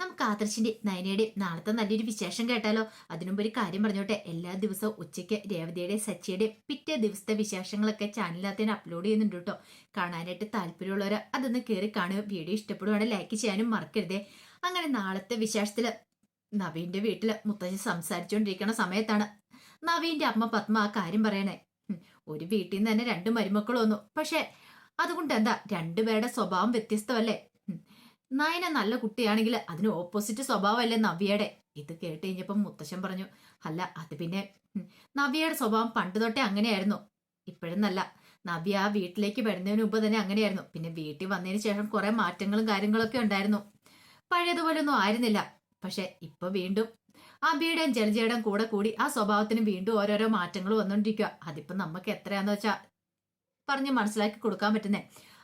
നമുക്ക് ആദർശിന്റെ നയനയുടെ നാളത്തെ നല്ലൊരു വിശേഷം കേട്ടാലോ? അതിനുമുമ്പ് ഒരു കാര്യം പറഞ്ഞോട്ടെ. എല്ലാ ദിവസവും ഉച്ചയ്ക്ക് രേവതിയുടെ സച്ചിയുടെ പിറ്റേ ദിവസത്തെ വിശേഷങ്ങളൊക്കെ ചാനലിനകത്ത് അപ്ലോഡ് ചെയ്യുന്നുണ്ട് കേട്ടോ. കാണാനായിട്ട് താല്പര്യമുള്ളവർ അതൊന്ന് കയറി കാണുക. വീഡിയോ ഇഷ്ടപ്പെടുവാണെങ്കിൽ ലൈക്ക് ചെയ്യാനും മറക്കരുതേ. അങ്ങനെ നാളത്തെ വിശേഷത്തിൽ നവീന്റെ വീട്ടിൽ മുത്തശ്ശി സംസാരിച്ചുകൊണ്ടിരിക്കുന്ന സമയത്താണ് നവീന്റെ അമ്മ പത്മ ആ കാര്യം പറയണേ. ഒരു വീട്ടിൽ നിന്ന് തന്നെ രണ്ട് മരുമക്കൾ വന്നു. പക്ഷെ അതുകൊണ്ട് എന്താ? രണ്ടുപേരുടെ സ്വഭാവം വ്യത്യസ്തമല്ലേ. നയന നല്ല കുട്ടിയാണെങ്കിൽ അതിന് ഓപ്പോസിറ്റ് സ്വഭാവമല്ലേ നവ്യയുടെ? ഇത് കേട്ട് കഴിഞ്ഞപ്പം മുത്തശ്ശൻ പറഞ്ഞു അല്ല അത് പിന്നെ നവ്യയുടെ സ്വഭാവം പണ്ട് തൊട്ടേ അങ്ങനെയായിരുന്നു. ഇപ്പോഴെന്നല്ല. നവ്യ ആ വീട്ടിലേക്ക് വരുന്നതിന് മുമ്പ് തന്നെ അങ്ങനെയായിരുന്നു. പിന്നെ വീട്ടിൽ വന്നതിന് ശേഷം കുറെ മാറ്റങ്ങളും കാര്യങ്ങളൊക്കെ ഉണ്ടായിരുന്നു. പഴയതുപോലെ ഒന്നും ആയിരുന്നില്ല. പക്ഷെ ഇപ്പൊ വീണ്ടും അബിയുടെയും ജലജയുടെയും കൂടെ കൂടി ആ സ്വഭാവത്തിന് വീണ്ടും ഓരോരോ മാറ്റങ്ങൾ വന്നുകൊണ്ടിരിക്കുക അതിപ്പോ നമുക്ക് എത്രയാന്ന് വെച്ചാ പറഞ്ഞ് മനസ്സിലാക്കി കൊടുക്കാൻ പറ്റുന്നേ.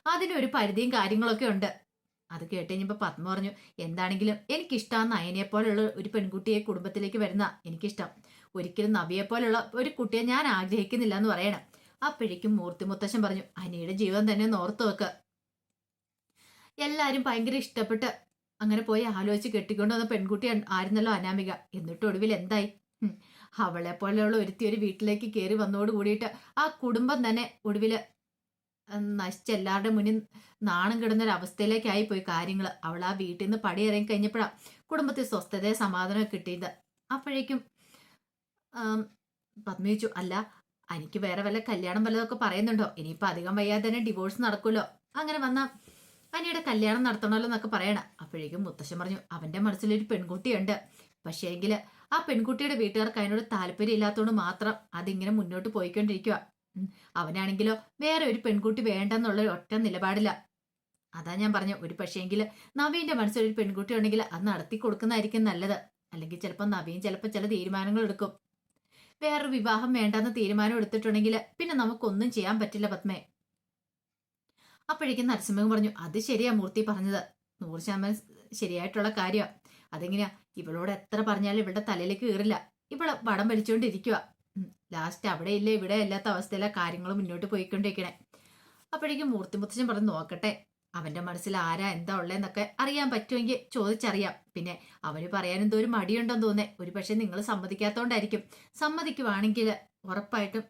അതിനൊരു പരിധിയും കാര്യങ്ങളൊക്കെ ഉണ്ട്. അത് കേട്ട് കഴിഞ്ഞപ്പോൾ പത്മ പറഞ്ഞു എന്താണെങ്കിലും എനിക്കിഷ്ടമാണ് നയനെ പോലുള്ള ഒരു പെൺകുട്ടിയെ കുടുംബത്തിലേക്ക് വരുന്ന എനിക്കിഷ്ടം. ഒരിക്കലും നവിയെ പോലുള്ള ഒരു കുട്ടിയെ ഞാൻ ആഗ്രഹിക്കുന്നില്ല എന്ന് പറയണം. അപ്പോഴേക്കും മൂർത്തി മുത്തശ്ശൻ പറഞ്ഞു അനിയുടെ ജീവൻ തന്നെ ഓർത്തു വെക്ക്. എല്ലാവരും ഭയങ്കര ഇഷ്ടപ്പെട്ട് അങ്ങനെ പോയി ആലോചിച്ച് കെട്ടിക്കൊണ്ട് വന്ന പെൺകുട്ടി ആയിരുന്നല്ലോ അനാമിക. എന്നിട്ട് ഒടുവിൽ എന്തായി? അവളെ പോലെയുള്ള ഒരുത്തി ഒരു വീട്ടിലേക്ക് കയറി വന്നോട് കൂടിയിട്ട് ആ കുടുംബം തന്നെ ഒടുവിൽ ഉം, നശിച്ച് എല്ലാവരുടെ മുന്നിൽ നാണം കിടന്നൊരു അവസ്ഥയിലേക്കായി പോയി കാര്യങ്ങൾ അവൾ ആ വീട്ടിൽ നിന്ന് പടിയിറങ്ങി കഴിഞ്ഞപ്പോഴാണ് കുടുംബത്തിൽ സ്വസ്ഥതയെ സമാധാനം കിട്ടിയത്. അപ്പോഴേക്കും പത്മിച്ചു അല്ല എനിക്ക് വേറെ വല്ല കല്യാണം വല്ലതൊക്കെ പറയുന്നുണ്ടോ? ഇനിയിപ്പോൾ അധികം വയ്യാതെ തന്നെ ഡിവോഴ്സ് നടക്കുമല്ലോ. അങ്ങനെ വന്ന അനിയുടെ കല്യാണം നടത്തണമല്ലോ എന്നൊക്കെ പറയണം. അപ്പോഴേക്കും മുത്തശ്ശൻ പറഞ്ഞു അവന്റെ മനസ്സിലൊരു പെൺകുട്ടിയുണ്ട്. പക്ഷേ എങ്കിൽ ആ പെൺകുട്ടിയുടെ വീട്ടുകാർക്ക് അതിനോട് താല്പര്യം ഇല്ലാത്തതുകൊണ്ട് മാത്രം അതിങ്ങനെ മുന്നോട്ട് പോയിക്കൊണ്ടിരിക്കുക അവനാണെങ്കിലോ വേറെ ഒരു പെൺകുട്ടി വേണ്ടെന്നുള്ള ഒറ്റ നിലപാടില്ല അതാ ഞാൻ പറഞ്ഞു ഒരു പക്ഷേങ്കിൽ നവീന്റെ മനസ്സിൽ ഒരു പെൺകുട്ടി ഉണ്ടെങ്കിൽ അത് നടത്തി കൊടുക്കുന്നതായിരിക്കും നല്ലത്. അല്ലെങ്കിൽ ചിലപ്പോൾ നവീൻ ചിലപ്പോൾ ചില തീരുമാനങ്ങൾ എടുക്കും. വേറൊരു വിവാഹം വേണ്ടെന്ന് തീരുമാനം എടുത്തിട്ടുണ്ടെങ്കിൽ പിന്നെ നമുക്കൊന്നും ചെയ്യാൻ പറ്റില്ല പത്മേ. അപ്പോഴേക്കും നരസിംഹം പറഞ്ഞു അത് ശരിയാ മൂർത്തി പറഞ്ഞത്. നൂറ് ശതമാനം ശരിയായിട്ടുള്ള കാര്യമാണ് അതെങ്ങനെയാ? ഇവളോട് എത്ര പറഞ്ഞാലും ഇവളുടെ തലയിലേക്ക് കയറില്ല ഇവളെ വടം വലിച്ചുകൊണ്ടിരിക്കുക ലാസ്റ്റ് അവിടെ ഇല്ല ഇവിടെ ഇല്ലാത്ത അവസ്ഥയിലെ കാര്യങ്ങൾ മുന്നോട്ട് പോയിക്കൊണ്ടിരിക്കണേ. അപ്പോഴേക്കും മൂർത്തിമുത്തച്ഛൻ പറഞ്ഞ് നോക്കട്ടെ അവന്റെ മനസ്സിൽ ആരാ എന്താ ഉള്ളതെന്നൊക്കെ അറിയാൻ പറ്റുമെങ്കിൽ ചോദിച്ചറിയാം. പിന്നെ അവന് പറയാൻ എന്തോ ഒരു മടിയുണ്ടെന്ന് തോന്നേ ഒരു പക്ഷെ നിങ്ങൾ സമ്മതിക്കാത്തോണ്ടായിരിക്കും. സമ്മതിക്കുവാണെങ്കിൽ ഉറപ്പായിട്ടും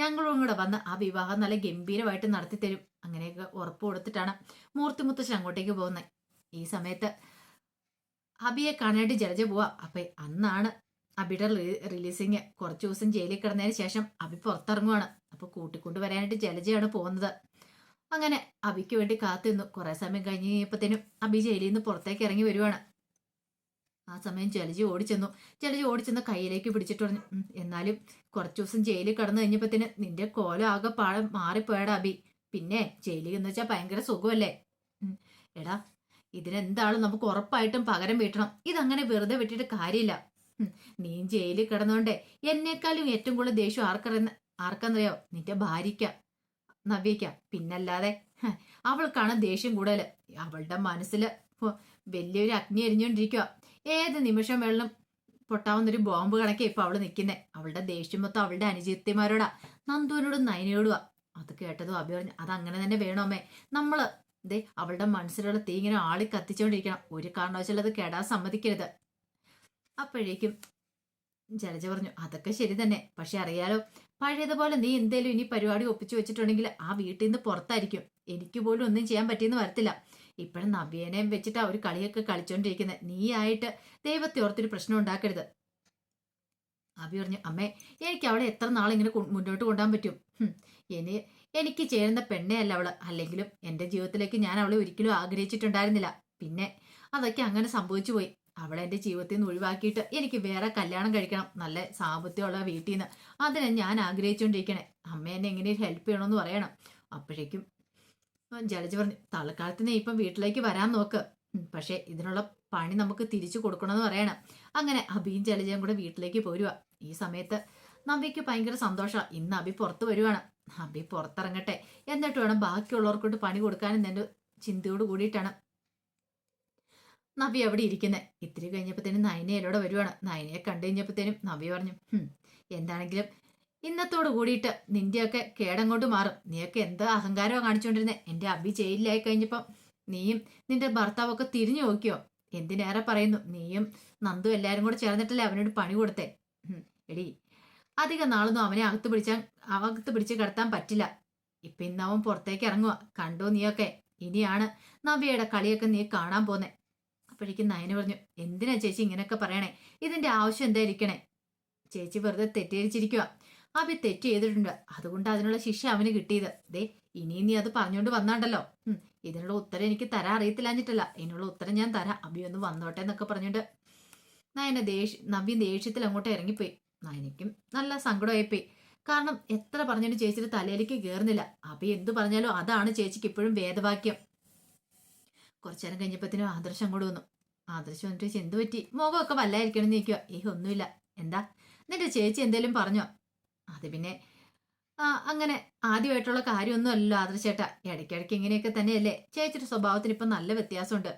ഞങ്ങളും കൂടെ വന്ന് ആ വിവാഹം നല്ല ഗംഭീരമായിട്ട് നടത്തി തരും. അങ്ങനെയൊക്കെ ഉറപ്പ് കൊടുത്തിട്ടാണ് മൂർത്തി മുത്തശ്ശൻ അങ്ങോട്ടേക്ക് പോകുന്നത് ഈ സമയത്ത് അബിയെ കാണാനായിട്ട് ജലജ പോവാ. അപ്പൊ അന്നാണ് അബിയുടെ റിലീസിങ് കുറച്ച് ദിവസം ജയിലിൽ കിടന്നതിന് ശേഷം അബി പുറത്തിറങ്ങുവാണ്. അപ്പൊ കൂട്ടിക്കൊണ്ട് വരാനായിട്ട് ജലജയാണ് പോകുന്നത്. അങ്ങനെ അബിക്ക് വേണ്ടി കാത്തിരുന്നു. കുറെ സമയം കഴിഞ്ഞ് കഴിഞ്ഞപ്പോഴത്തേനും അബി ജയിലിൽ നിന്ന് പുറത്തേക്ക് ഇറങ്ങി വരുവാണ്. ആ സമയം ജലജി ഓടിച്ചെന്നു. ജലജി ഓടിച്ചെന്ന് കയ്യിലേക്ക് പിടിച്ചിട്ട് പറഞ്ഞു എന്നാലും കുറച്ച് ദിവസം ജയിലിൽ കടന്നു കഴിഞ്ഞപ്പോഴത്തേന് നിന്റെ കോലം ആകെ പാഴം മാറിപ്പോയടാ അബി. പിന്നെ ജയിലിൽ എന്ന് വെച്ചാൽ ഭയങ്കര സുഖമല്ലേ? എടാ ഇതിനെന്താണ് നമുക്ക് ഉറപ്പായിട്ടും പകരം വീട്ടണം. ഇതങ്ങനെ വെറുതെ വിട്ടിട്ട് കാര്യമില്ല. നീ ജയിലിൽ കിടന്നോണ്ടേ. എന്നെക്കാളും ഏറ്റവും കൂടുതൽ ദേഷ്യം ആർക്കറിയുന്ന ആർക്കെന്നറിയോ നിന്റെ ഭാര്യയ്ക്ക നവ്യയ്ക്ക. പിന്നല്ലാതെ അവൾക്കാണ് ദേഷ്യം കൂടുതൽ. അവളുടെ മനസ്സിൽ വലിയൊരു അഗ്നി എരിഞ്ഞുകൊണ്ടിരിക്കുക ഏത് നിമിഷം വെള്ളം പൊട്ടാവുന്നൊരു ബോംബ് കണക്കെ ഇപ്പൊ അവൾ നിൽക്കുന്നേ അവളുടെ ദേഷ്യം മൊത്തം അവളുടെ അനുജത്തിമാരോടാ നന്ദുവിനോടും നയനയോടുവാ. അത് കേട്ടതും അഭി പറഞ്ഞു അത് അങ്ങനെ തന്നെ വേണമേ നമ്മൾ ദേ അവളുടെ മനസ്സിലുള്ള തീ ഇങ്ങനെ ആളി കത്തിച്ചുകൊണ്ടിരിക്കണം ഒരു കാരണവശാലും അത് കെടാൻ സമ്മതിക്കരുത്. അപ്പോഴേക്കും ജലജ പറഞ്ഞു അതൊക്കെ ശരി തന്നെ. പക്ഷെ അറിയാലോ പഴയതുപോലെ നീ എന്തേലും ഇനി പരിപാടി ഒപ്പിച്ചു വെച്ചിട്ടുണ്ടെങ്കിൽ ആ വീട്ടിൽ നിന്ന് പുറത്തായിരിക്കും. എനിക്ക് പോലും ഒന്നും ചെയ്യാൻ പറ്റിയെന്ന് വരത്തില്ല. ഇപ്പോഴും നവ്യേനയും വെച്ചിട്ട് ആ ഒരു കളിയൊക്കെ കളിച്ചോണ്ടിരിക്കുന്നത് നീ ആയിട്ട് ദൈവത്തെ ഓർത്തൊരു പ്രശ്നം ഉണ്ടാക്കരുത്. അബി പറഞ്ഞു അമ്മേ എനിക്ക് അവളെ എത്ര നാളിങ്ങനെ മുന്നോട്ട് കൊണ്ടുപോകാൻ പറ്റും? ഇനി എനിക്ക് ചേരുന്ന പെണ്ണേ അല്ല അവൾ. അല്ലെങ്കിലും എന്റെ ജീവിതത്തിലേക്ക് ഞാൻ അവളെ ഒരിക്കലും ആഗ്രഹിച്ചിട്ടുണ്ടായിരുന്നില്ല. പിന്നെ അതൊക്കെ അങ്ങനെ സംഭവിച്ചു പോയി. അവളെ എന്റെ ജീവിതത്തിൽ നിന്ന് ഒഴിവാക്കിയിട്ട് എനിക്ക് വേറെ കല്യാണം കഴിക്കണം. നല്ല സാമ്പത്തികമുള്ള വീട്ടിൽ നിന്ന് അതിനെ ഞാൻ ആഗ്രഹിച്ചുകൊണ്ടിരിക്കണേ അമ്മ എന്നെ എങ്ങനെ ഹെൽപ്പ് ചെയ്യണമെന്ന് പറയണം. അപ്പോഴേക്കും ജലജ പറഞ്ഞു തൽക്കാലത്ത് നീ ഇപ്പം വീട്ടിലേക്ക് വരാൻ നോക്ക്. പക്ഷേ ഇതിനുള്ള പണി നമുക്ക് തിരിച്ചു കൊടുക്കണമെന്ന് പറയണം. അങ്ങനെ അബിയും ജലജയും കൂടെ വീട്ടിലേക്ക് പോരുക ഈ സമയത്ത് നബിക്ക് ഭയങ്കര സന്തോഷമാണ് ഇന്ന് അബി പുറത്ത് വരുവാണ്. അബി പുറത്തിറങ്ങട്ടെ. എന്നിട്ട് വേണം ബാക്കിയുള്ളവർക്കോട്ട് പണി കൊടുക്കാനും എന്റെ ചിന്തയോട് കൂടിയിട്ടാണ്. നബി അവിടെ ഇരിക്കുന്നത് ഇത്തിരി കഴിഞ്ഞപ്പോഴത്തേനും നയനയിലൂടെ വരുവാണ്. നയനയെ കണ്ടു കഴിഞ്ഞപ്പോഴത്തേനും നവി പറഞ്ഞു "ഹും, എന്താണെങ്കിലും ഇന്നത്തോട് കൂടിയിട്ട് നിന്റെയൊക്കെ കേടങ്ങോട്ട് മാറും. നീയൊക്കെ എന്താ അഹങ്കാരമാണ് കാണിച്ചുകൊണ്ടിരുന്നത് എന്റെ അബി ജയിലിലായി കഴിഞ്ഞപ്പം നീയും നിന്റെ ഭർത്താവൊക്കെ തിരിഞ്ഞു നോക്കിയോ? എന്തിനേറെ പറയുന്നു? നീയും നന്ദു എല്ലാവരും കൂടെ ചേർന്നിട്ടല്ലേ അവനോട് പണി കൊടുത്തേ? എടി അധികം നാളൊന്നും അവനെ അകത്ത് പിടിച്ചാൽ അകത്ത് പിടിച്ച് കിടത്താൻ പറ്റില്ല. ഇപ്പൊ ഇന്നവൻ പുറത്തേക്ക് ഇറങ്ങുക കണ്ടോ നീയൊക്കെ? ഇനിയാണ് നവ്യയുടെ കളിയൊക്കെ നീ കാണാൻ പോന്നെ. അപ്പോഴേക്കും നയന പറഞ്ഞു എന്തിനാ ചേച്ചി ഇങ്ങനെയൊക്കെ പറയണേ? ഇതിന്റെ ആവശ്യം എന്തായിരിക്കണേ ചേച്ചി വെറുതെ തെറ്റിദ്ധരിച്ചിരിക്കുക അഭി തെറ്റ് ചെയ്തിട്ടുണ്ട്. അതുകൊണ്ട് അതിനുള്ള ശിക്ഷ അവന് കിട്ടിയത്. ദേ ഇനി നീ അത് പറഞ്ഞുകൊണ്ട് വന്നാണ്ടല്ലോ. ഇതിനുള്ള ഉത്തരം എനിക്ക് തരാൻ അറിയത്തില്ലാഞ്ഞിട്ടല്ല. ഇതിനുള്ള ഉത്തരം ഞാൻ തരാം. അഭി ഒന്ന് വന്നോട്ടെ എന്നൊക്കെ പറഞ്ഞിട്ട് നയന ദേഷ്യ നവ്യ ദേഷ്യത്തിൽ അങ്ങോട്ട് ഇറങ്ങിപ്പോയി. നയനയ്ക്കും നല്ല സങ്കടമായിപ്പോയി. കാരണം എത്ര പറഞ്ഞിട്ട് ചേച്ചിയുടെ തലയിലേക്ക് കയറുന്നില്ല അഭി എന്തു പറഞ്ഞാലും അതാണ് ചേച്ചിക്ക് ഇപ്പോഴും വേദവാക്യം. കുറച്ചു നേരം കഴിഞ്ഞപ്പത്തിനും ആദർശം അങ്ങോട്ട് വന്നു. ആദർശം വന്നിട്ട് ചോദിച്ചു, പറ്റി മുഖമൊക്കെ വല്ലായിരിക്കണം എന്ന് നിൽക്കുക ഏഹ് ഒന്നുമില്ല. എന്താ? നിന്റെ ചേച്ചി എന്തേലും പറഞ്ഞോ. അത് പിന്നെ അങ്ങനെ ആദ്യമായിട്ടുള്ള കാര്യമൊന്നും അല്ലല്ലോ ആദർശേട്ടാ. ഇടയ്ക്കിടയ്ക്ക് ഇങ്ങനെയൊക്കെ തന്നെയല്ലേ. ചേച്ചിയുടെ സ്വഭാവത്തിന് ഇപ്പം നല്ല വ്യത്യാസമുണ്ട്.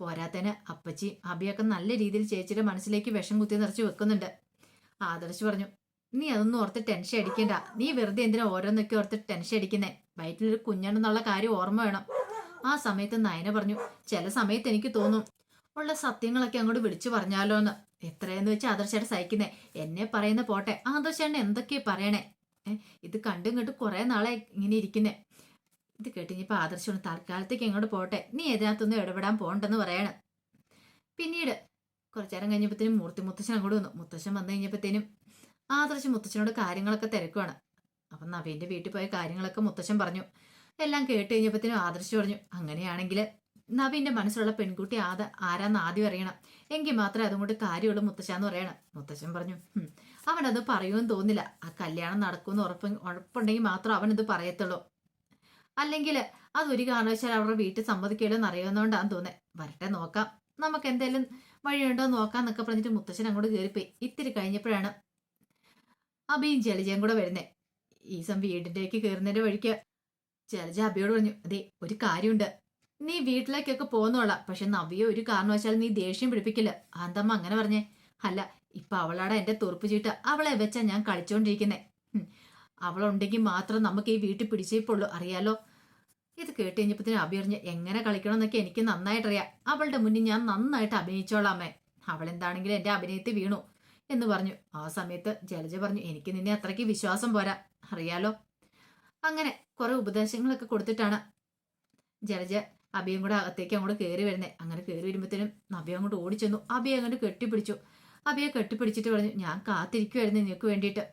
പോരാത്തതിന് അപ്പച്ചി അബിയൊക്കെ നല്ല രീതിയിൽ ചേച്ചിയുടെ മനസ്സിലേക്ക് വിഷം കുത്തി നിറച്ച് വെക്കുന്നുണ്ട്. ആദർശ് പറഞ്ഞു നീ അതൊന്നും ഓർത്ത് ടെൻഷൻ അടിക്കണ്ട. നീ വെറുതെ എന്തിനാ ഓരോന്നൊക്കെ ഓർത്ത് ടെൻഷൻ അടിക്കുന്നേ? വയറ്റിലൊരു കുഞ്ഞുണ്ടെന്നുള്ള കാര്യം ഓർമ്മ വേണം. ആ സമയത്ത് നയന പറഞ്ഞു ചില സമയത്ത് എനിക്ക് തോന്നും ഉള്ള സത്യങ്ങളൊക്കെ അങ്ങോട്ട് വിളിച്ചു പറഞ്ഞാലോ എന്ന് എത്രയെന്ന് വെച്ചാൽ ആദർശേട്ട സഹിക്കുന്നേ. എന്നെ പറയുന്ന പോട്ടെ. ആദർശേട്ടൻ എന്തൊക്കെയാ പറയണേ? ഇത് കണ്ടും കണ്ടും കുറെ നാളെ ഇങ്ങനെ ഇരിക്കുന്നേ. ഇത് കേട്ടിഞ്ഞിപ്പോ ആദർശമാണ് തൽക്കാലത്തേക്ക് എങ്ങോട്ട് പോട്ടെ? നീ ഇതിനകത്തൊന്നും ഇടപെടാൻ പോണ്ടെന്ന് പറയണ. പിന്നീട് കുറച്ചേരം കഴിഞ്ഞപ്പോഴത്തേനും മൂർത്തി മുത്തശ്ശൻ അങ്ങോട്ട് വന്നു. മുത്തശ്ശൻ വന്നു കഴിഞ്ഞപ്പോഴത്തേനും ആദർശ് മുത്തശ്ശനോട് കാര്യങ്ങളൊക്കെ തിരക്കുവാണ്. അപ്പം നവീന്റെ വീട്ടിൽ പോയ കാര്യങ്ങളൊക്കെ മുത്തശ്ശൻ പറഞ്ഞു. എല്ലാം കേട്ട് കഴിഞ്ഞപ്പോഴത്തേനും ആദർശ് പറഞ്ഞു അങ്ങനെയാണെങ്കിൽ നവീന്റെ മനസ്സിലുള്ള പെൺകുട്ടി ആദ ആരാന്ന് ആദ്യം അറിയണം. എങ്കിൽ മാത്രമേ അതും കൊണ്ട് കാര്യമുള്ളൂ മുത്തശ്ശാന്ന് പറയണം. മുത്തശ്ശൻ പറഞ്ഞു അവനത് പറയുമെന്ന് തോന്നില്ല. ആ കല്യാണം നടക്കുമെന്ന് ഉറപ്പ് ഉറപ്പുണ്ടെങ്കിൽ മാത്രം അവൻ ഇത് പറയത്തുള്ളൂ. അല്ലെങ്കിൽ അതൊരു കാരണവശാൽ അവരുടെ വീട്ടിൽ സമ്മതിക്കില്ലെന്ന് അറിയാവുന്നതുകൊണ്ടാന്ന് തോന്നുന്നത് വരട്ടെ നോക്കാം. നമുക്ക് എന്തെങ്കിലും വഴിയുണ്ടോ നോക്കാം എന്നൊക്കെ പറഞ്ഞിട്ട് മുത്തശ്ശൻ അങ്ങോട്ട് കയറിപ്പോയി ഇത്തിരി കഴിഞ്ഞപ്പോഴാണ് അബിയും ജലജയും കൂടെ വരുന്നേ. ഈസം വീടിന്റെക്ക് കയറുന്നതിന്റെ വഴിക്ക് ജലജ അബിയോട് പറഞ്ഞു അതെ ഒരു കാര്യമുണ്ട്. നീ വീട്ടിലേക്കൊക്കെ പോന്നോളാം. പക്ഷെ നവ്യ ഒരു കാരണവശാൽ നീ ദേഷ്യം പിടിപ്പിക്കില്ല. ആന്തമ്മ അങ്ങനെ പറഞ്ഞേ? അല്ല ഇപ്പൊ അവളാടെ എന്റെ തുറപ്പ് ചീട്ട്. അവളെ വെച്ചാ ഞാൻ കളിച്ചോണ്ടിരിക്കുന്നേ. അവളുണ്ടെങ്കിൽ മാത്രം നമുക്ക് ഈ വീട്ടിൽ പിടിച്ചേപ്പുള്ളൂ അറിയാലോ? ഇത് കേട്ട് കഴിഞ്ഞപ്പത്തിന് അഭി അറിഞ്ഞ് എങ്ങനെ കളിക്കണമെന്നൊക്കെ എനിക്ക് നന്നായിട്ടറിയാം. അവളുടെ മുന്നിൽ ഞാൻ നന്നായിട്ട് അഭിനയിച്ചോളാമേ അവളെന്താണെങ്കിലും എന്റെ അഭിനയത്തിൽ വീണു എന്ന് പറഞ്ഞു. ആ സമയത്ത് ജലജ പറഞ്ഞു എനിക്ക് നിന്നെ അത്രയ്ക്ക് വിശ്വാസം പോരാ. അറിയാലോ? അങ്ങനെ കുറെ ഉപദേശങ്ങളൊക്കെ കൊടുത്തിട്ടാണ് ജലജ അഭിയും കൂടെ അകത്തേക്ക് അങ്ങോട്ട് കയറി വരുന്നേ. അങ്ങനെ കയറി വരുമ്പോഴത്തേനും നബി അങ്ങോട്ട് ഓടിച്ചെന്നു. അബി അങ്ങോട്ട് കെട്ടിപ്പിടിച്ചു. അബിയെ കെട്ടിപ്പിടിച്ചിട്ട് പറഞ്ഞു ഞാൻ കാത്തിരിക്കുമായിരുന്നു നിനക്ക് വേണ്ടിയിട്ട്.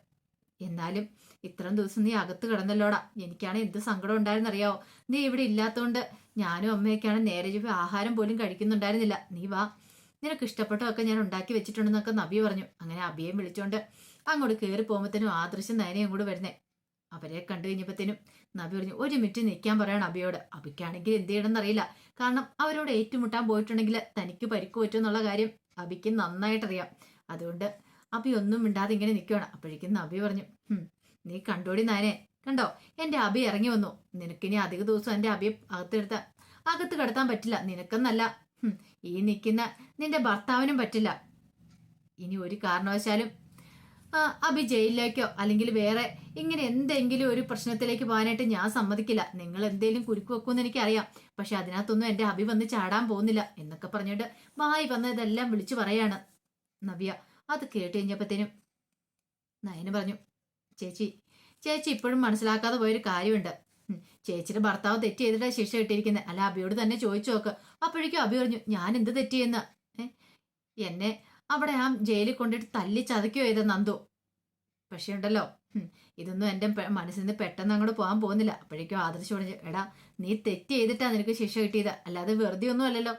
എന്നാലും ഇത്രയും ദിവസം നീ അകത്ത് കിടന്നല്ലോടാ. എനിക്കാണ് എന്ത് സങ്കടം ഉണ്ടായിരുന്നറിയാവോ? നീ ഇവിടെ ഇല്ലാത്തതുകൊണ്ട് ഞാനും അമ്മയൊക്കെയാണ് നേരെ ചൊവ്വെ ആഹാരം പോലും കഴിക്കുന്നുണ്ടായിരുന്നില്ല. നീ വാ. നിനക്ക് ഇഷ്ടപ്പെട്ടതൊക്കെ ഞാൻ ഉണ്ടാക്കി വെച്ചിട്ടുണ്ടെന്നൊക്കെ നബി പറഞ്ഞു. അങ്ങനെ അബിയേയും വിളിച്ചോണ്ട് അങ്ങോട്ട് കയറി പോകുമ്പോഴത്തേനും ആദർശം നയനയും കൂടെ വരുന്നേ. അവരെ കണ്ടു കഴിഞ്ഞപ്പോഴത്തേനും നബി പറഞ്ഞു ഒരു മിനിറ്റ് നിൽക്കാൻ പറയണം അബിയോട്. അബിക്കാണെങ്കിൽ എന്ത് ചെയ്യണമെന്ന് അറിയില്ല. കാരണം അവരോട് ഏറ്റുമുട്ടാൻ പോയിട്ടുണ്ടെങ്കിൽ തനിക്ക് പരിക്ക് പറ്റും എന്നുള്ള കാര്യം അബിക്ക് നന്നായിട്ടറിയാം. അതുകൊണ്ട് അബി ഒന്നും മിണ്ടാതെ ഇങ്ങനെ നിൽക്കുകയാണ് അപ്പോഴേക്കും നബി പറഞ്ഞു നീ കണ്ടോടി നാനെ കണ്ടോ? എന്റെ അബി ഇറങ്ങി വന്നു. നിനക്കിനി അധിക ദിവസം എന്റെ അബിയെ അകത്തെടുത്ത അകത്ത് കിടത്താൻ പറ്റില്ല. നിനക്കെന്നല്ല. ഈ നിൽക്കുന്ന നിന്റെ ഭർത്താവിനും പറ്റില്ല. ഇനി ഒരു കാരണവശാലും ജയിലിലേക്കോ? അല്ലെങ്കിൽ വേറെ ഇങ്ങനെ എന്തെങ്കിലും ഒരു പ്രശ്നത്തിലേക്ക് പോകാനായിട്ട് ഞാൻ സമ്മതിക്കില്ല. നിങ്ങൾ എന്തെങ്കിലും കുരുക്ക് വെക്കുമെന്ന് എനിക്കറിയാം. പക്ഷെ അതിനകത്തൊന്നും എന്റെ അഭി വന്ന് ചാടാൻ പോകുന്നില്ല എന്നൊക്കെ പറഞ്ഞിട്ട് വായി വന്ന് ഇതെല്ലാം വിളിച്ചു പറയാണ് നവ്യ. അത് കേട്ട് കഴിഞ്ഞപ്പോഴത്തേനും നയന് പറഞ്ഞു ചേച്ചി ചേച്ചി ഇപ്പോഴും മനസ്സിലാക്കാതെ പോയൊരു കാര്യമുണ്ട്. ചേച്ചിയുടെ ഭർത്താവ് തെറ്റ് ചെയ്തിട്ടാ ശിക്ഷ കിട്ടിയിരിക്കുന്നത് അല്ല അഭിയോട് തന്നെ ചോദിച്ചു നോക്ക്. അപ്പോഴേക്കും അഭി പറഞ്ഞു ഞാൻ എന്ത് തെറ്റിയെന്ന് എന്നെ അവിടെ ആ ജയിലിൽ കൊണ്ടിട്ട് തല്ലി ചതയ്ക്കോ ചെയ്ത നന്ദു. പക്ഷെ ഉണ്ടല്ലോ ഇതൊന്നും എന്റെ മനസ്സിൽ നിന്ന് പെട്ടെന്ന് അങ്ങോട്ട് പോകാൻ പോകുന്നില്ല. അപ്പോഴേക്കും ആദർശ് പറഞ്ഞു എടാ നീ തെറ്റ് ചെയ്തിട്ടാ നിനക്ക് ശിക്ഷ കിട്ടിയത്? അല്ലാതെ വെറുതെ ഒന്നും അല്ലല്ലോ.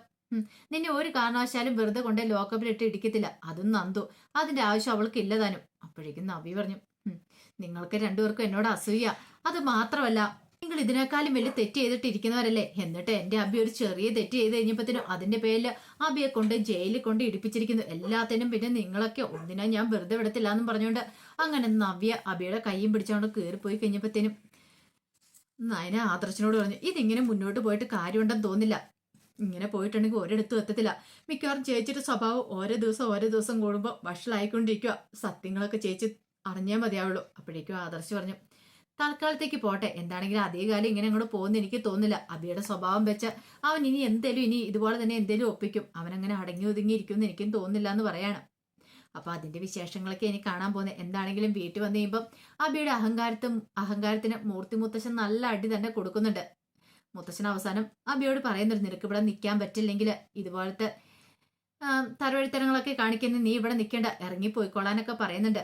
നിന്നെ ഒരു കാരണവശാലും വെറുതെ കൊണ്ടേ ലോക്കപ്പിലിട്ട് ഇടിക്കത്തില്ല. അതും നന്ദു. അതിന്റെ ആവശ്യം അവൾക്ക് ഇല്ലതാനും അപ്പോഴേക്കും നവി പറഞ്ഞു നിങ്ങൾക്ക് രണ്ടുപേർക്കും എന്നോട് അസൂയ. അത് മാത്രമല്ല നിങ്ങൾ ഇതിനേക്കാളും വലിയ തെറ്റ് ചെയ്തിട്ടിരിക്കുന്നവരല്ലേ? എന്നിട്ട് എന്റെ അബി ഒരു ചെറിയ തെറ്റ് ചെയ്ത് കഴിഞ്ഞപ്പോഴത്തേനും അതിന്റെ പേരിൽ അബിയെ കൊണ്ട് ജയിലിൽ കൊണ്ട് ഇടിപ്പിച്ചിരിക്കുന്നു. എല്ലാത്തിനും പിന്നെ നിങ്ങളൊക്കെ ഒന്നിനാ ഞാൻ വെറുതെ വിടത്തില്ല എന്നും പറഞ്ഞുകൊണ്ട് അങ്ങനെ നവ്യ അബിയുടെ കൈയും പിടിച്ചുകൊണ്ട് പോയി കഴിഞ്ഞപ്പോഴത്തേനും നയന ആദർശനോട് പറഞ്ഞു ഇതിങ്ങനെ മുന്നോട്ട് പോയിട്ട് കാര്യമുണ്ടെന്ന് തോന്നില്ല. ഇങ്ങനെ പോയിട്ടുണ്ടെങ്കിൽ ഒരിടത്തും എത്തത്തില്ല. മിക്കവാറും ചേച്ചിയുടെ സ്വഭാവം ഓരോ ദിവസം ഓരോ ദിവസം കൂടുമ്പോൾ വഷളായിക്കൊണ്ടിരിക്കുക. സത്യങ്ങളൊക്കെ ചേച്ചി അറിഞ്ഞേ മതിയാവുള്ളൂ. അപ്പോഴേക്കും ആദർശ് പറഞ്ഞു തൽക്കാലത്തേക്ക് പോട്ടെ. എന്താണെങ്കിലും അതേ കാലം ഇങ്ങനെ അങ്ങോട്ട് പോകുന്ന എനിക്ക് തോന്നില്ല അബിയുടെ സ്വഭാവം വെച്ച അവൻ ഇനി എന്തേലും ഇനി ഇതുപോലെ തന്നെ എന്തേലും ഒപ്പിക്കും. അവൻ അങ്ങനെ അടങ്ങി ഒതുങ്ങിയിരിക്കും ഇരിക്കുമെന്ന് എനിക്കും തോന്നില്ല എന്ന് പറയാണ്. അപ്പൊ അതിന്റെ വിശേഷങ്ങളൊക്കെ എനിക്ക് കാണാൻ പോകുന്നത് എന്താണെങ്കിലും വീട്ടിൽ വന്നു കഴിയുമ്പോൾ അബിയുടെ അഹങ്കാരത്തും അഹങ്കാരത്തിന് മൂർത്തി മുത്തശ്ശൻ നല്ല അടി തന്നെ കൊടുക്കുന്നുണ്ട്. മുത്തശ്ശൻ അവസാനം അബിയോട് പറയുന്നുണ്ട് നിനക്ക് ഇവിടെ നിൽക്കാൻ പറ്റില്ലെങ്കിൽ ഇതുപോലത്തെ തരവഴിത്തരങ്ങളൊക്കെ കാണിക്കുന്ന നീ ഇവിടെ നിൽക്കേണ്ട. ഇറങ്ങി പോയിക്കോളാനൊക്കെ പറയുന്നുണ്ട്.